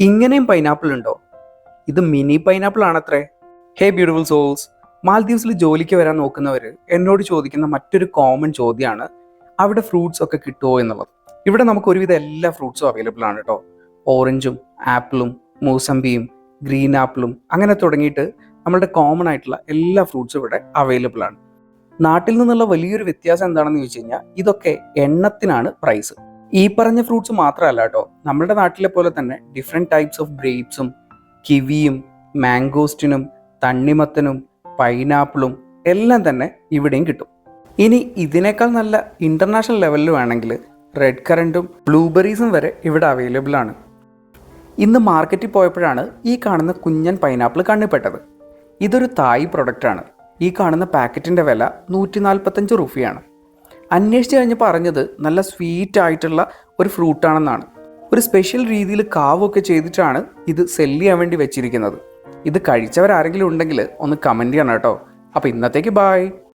ഇങ്ങനെയും പൈനാപ്പിൾ ഉണ്ടോ? ഇത് മിനി പൈനാപ്പിൾ ആണത്രേ. ഹേ ബ്യൂട്ടിഫുൾ സോൾസ് മാൽദീവ്സിൽ ജോലിക്ക് വരാൻ നോക്കുന്നവർ എന്നോട് ചോദിക്കുന്ന മറ്റൊരു കോമൺ ചോദ്യമാണ് അവിടെ ഫ്രൂട്ട്സ് ഒക്കെ കിട്ടുമോ എന്നുള്ളത്. ഇവിടെ നമുക്ക് ഒരുവിധം എല്ലാ ഫ്രൂട്ട്സും അവൈലബിൾ ആണ് കേട്ടോ ഓറഞ്ചും ആപ്പിളും മൂസമ്പിയും ഗ്രീൻ ആപ്പിളും അങ്ങനെ തുടങ്ങിയിട്ട് നമ്മളുടെ കോമൺ ആയിട്ടുള്ള എല്ലാ ഫ്രൂട്ട്സും ഇവിടെ അവൈലബിൾ ആണ്. നാട്ടിൽ നിന്നുള്ള വലിയൊരു വ്യത്യാസം എന്താണെന്ന് ചോദിച്ചു കഴിഞ്ഞാൽ ഇതൊക്കെ എണ്ണത്തിനാണ് പ്രൈസ് ഈ പറഞ്ഞ ഫ്രൂട്ട്സ് മാത്രമല്ല കേട്ടോ. നമ്മുടെ നാട്ടിലെ പോലെ തന്നെ ഡിഫറെന്റ് ടൈപ്സ് ഓഫ് ഗ്രേപ്സും കിവിയും മാംഗോസ്റ്റിനും തണ്ണിമത്തനും പൈനാപ്പിളും എല്ലാം തന്നെ ഇവിടെയും കിട്ടും. ഇനി ഇതിനേക്കാൾ നല്ല ഇന്റർനാഷണൽ ലെവലിൽ വേണമെങ്കിൽ റെഡ് കറന്റും ബ്ലൂബെറീസും വരെ ഇവിടെ അവൈലബിൾ ആണ്. ഇന്ന് മാർക്കറ്റിൽ പോയപ്പോഴാണ് ഈ കാണുന്ന കുഞ്ഞൻ പൈനാപ്പിൾ കണ്ണിപ്പെട്ടത്. ഇതൊരു തായ് പ്രൊഡക്റ്റാണ് ഈ കാണുന്ന പാക്കറ്റിന്റെ വില നൂറ്റി നാൽപ്പത്തഞ്ച് റുഫിയാണ് അന്വേഷിച്ച് കഴിഞ്ഞ് പറഞ്ഞത് നല്ല സ്വീറ്റ് ആയിട്ടുള്ള ഒരു ഫ്രൂട്ടാണെന്നാണ് ഒരു സ്പെഷ്യൽ രീതിയിൽ കാവൊക്കെ ചെയ്തിട്ടാണ് ഇത് സെല്ല് ചെയ്യാൻ വേണ്ടി വെച്ചിരിക്കുന്നത്. ഇത് കഴിച്ചവരാരെങ്കിലും ഉണ്ടെങ്കിൽ ഒന്ന് കമന്റ് ചെയ്യണം കേട്ടോ. അപ്പോൾ ഇന്നത്തേക്ക് ബായ്